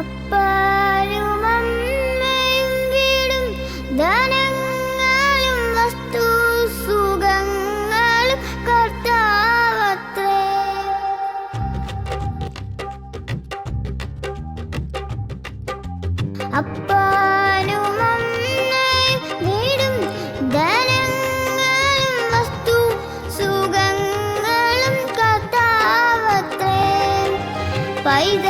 അപ്പാരും ധനങ്ങളും വസ്തു സുഖങ്ങളും ധനങ്ങളും വസ്തു സുഖങ്ങളും പൈതൽ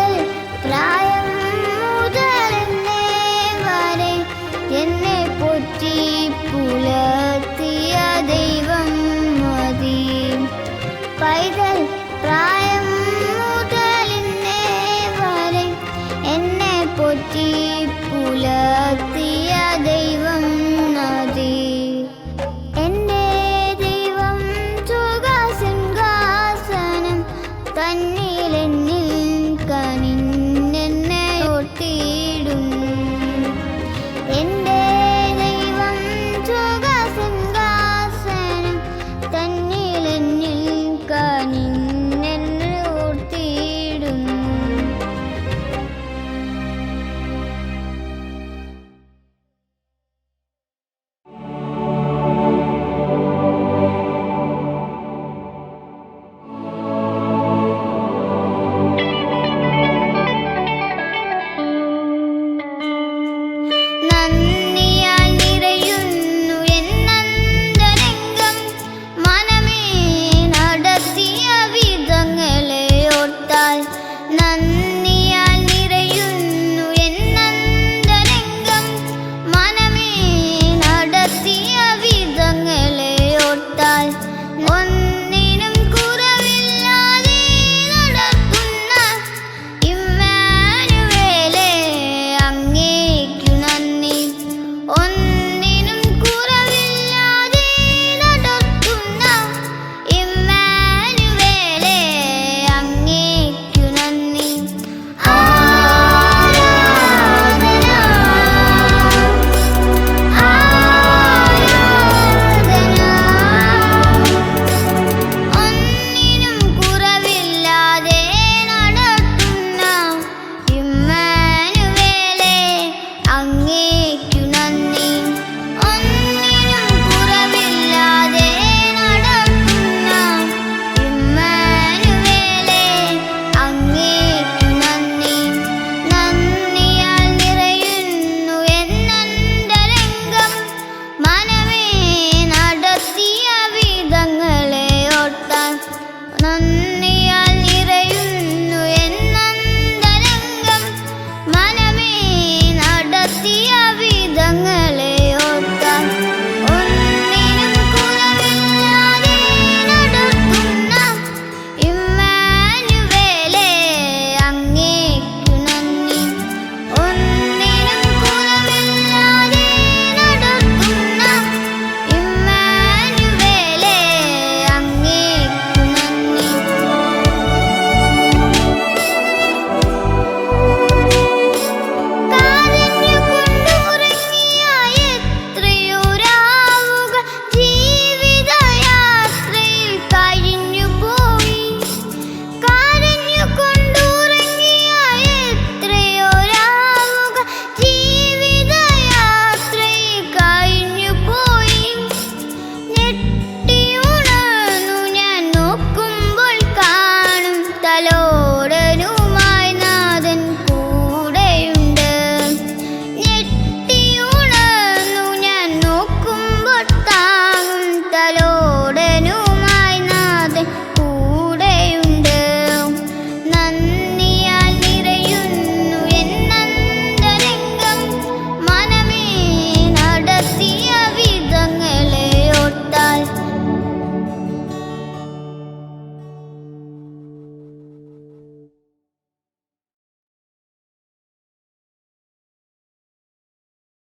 ನನ್ನ